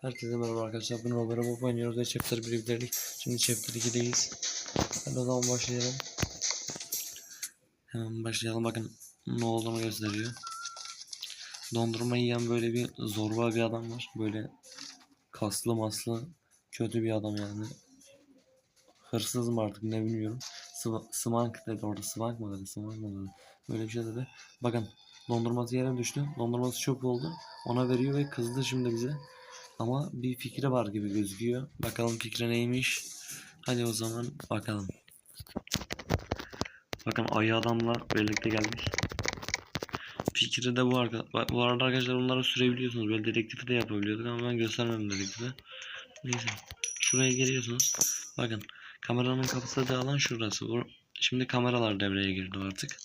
Herkese merhaba arkadaşlar. Bugün Robert Bob oynuyoruz ve Chapter 1'i bitirdik. Şimdi Chapter 2'deyiz. Hadi o zaman başlayalım. Hemen başlayalım. Bakın ne olduğunu gösteriyor. Dondurma yiyen böyle bir zorba bir adam var. Böyle kaslı maslı kötü bir adam yani. Hırsız mı artık ne bilmiyorum. Sıva, sıvank dedi orada. Sıvank mı dedi? Sıvank mı dedi? Böyle bir şey dedi. Bakın dondurması yere düştü. Dondurması çöp oldu. Ona veriyor ve kızdı şimdi bize. Ama bir fikri var gibi gözüküyor. Bakalım fikri neymiş. Hadi o zaman bakalım. Bakın ayı adamla birlikte geldik. Fikri de bu arka bu arada arkadaşlar bunları sürebiliyorsunuz. Böyle dedektifi de yapabiliyorduk ama ben göstermedim dedektifi. Neyse. Şuraya geliyorsunuz. Bakın kameranın kapsadığı alan şurası. Bu- Şimdi kameralar devreye girdi artık.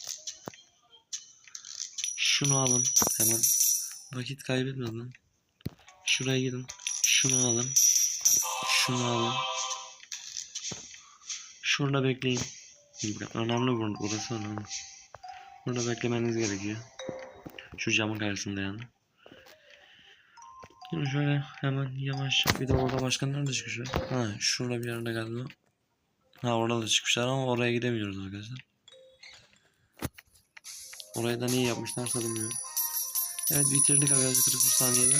Şunu alın hemen. Vakit kaybetmeden. Şuraya gidin. Şunu alın. Şunu alın. Şurada bekleyin. Önemli bu- burası önemli. Burada beklemeniz gerekiyor. Şu camın karşısında yani. Şimdi şöyle hemen yavaşça bir de orada başka nerede çıkmış? ya? Ha şurada bir yerde galiba. Ha orada da çıkmışlar ama oraya gidemiyoruz arkadaşlar. Orayı da niye yapmışlarsa bilmiyorum. Evet bitirdik arkadaşlar 43 saniyede.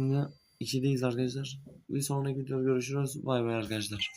Şimdi 2'deyiz arkadaşlar. Bir sonraki videoda görüşürüz. Bay bay arkadaşlar.